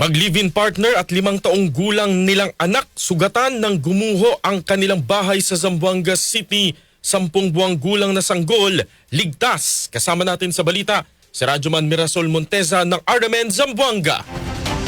Mag-live-in partner at limang taong gulang nilang anak sugatan ng gumuho ang kanilang bahay sa Zamboanga City. Sampung buwang gulang na sanggol, ligtas. Kasama natin sa balita si Radyoman Mirasol Monteza ng RMN Zamboanga.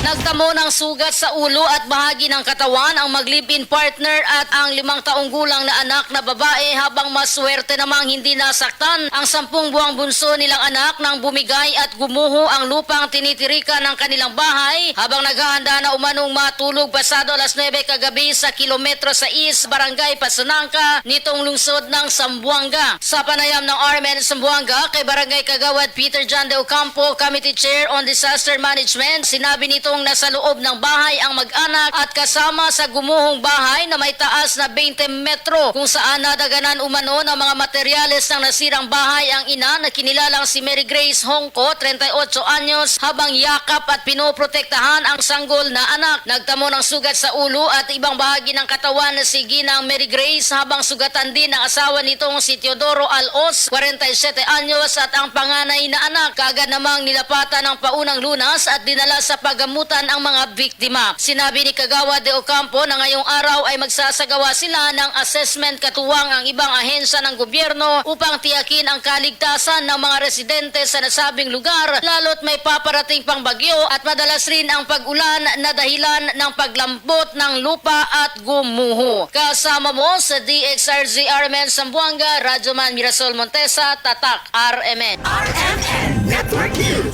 Nagtamo ng sugat sa ulo at bahagi ng katawan ang mag-live-in partner at ang limang taong gulang na anak na babae habang maswerte namang hindi nasaktan ang sampung buwang bunso nilang anak nang bumigay at gumuho ang lupang tinitirika ng kanilang bahay habang naghahanda na umanong matulog pasado alas 9 kagabi sa kilometro sa East, Barangay Pasanangka nitong lungsod ng Sambuanga. Sa panayam ng RMN Sambuanga kay Barangay Kagawad Peter John de Ocampo, Committee Chair on Disaster Management, sinabi nitong nasa loob ng bahay ang mag-anak at kasama sa gumuhong bahay na may taas na 20 metro kung saan nadaganan umano ng mga materyales ng nasirang bahay ang ina na kinilalang si Mary Grace Hongko, 38 anyos, habang yakap at pinoprotektahan ang sanggol na anak. Nagtamo ng sugat sa ulo at ibang bahagi ng katawan na si Ginang Mary Grace habang sugatan din ang asawa nitong si Teodoro Alos, 47 anyos at ang panganay na anak. Kagad namang nilapatan ng paunang lunas at dinala sa paggamutan ang mga biktima. Sinabi ni Kagawa de Ocampo na ngayong araw ay magsasagawa sila ng assessment katuwang ang ibang ahensya ng gobyerno upang tiyakin ang kaligtasan ng mga residente sa nasabing lugar lalo't may paparating pang bagyo at madalas rin ang pag-ulan na dahilan ng paglambot ng lupa at gumuho. Kasama mo sa DXRZ RMN Sambuanga, Radyoman Mirasol Montesa, Tatak RMN. RMN Network News.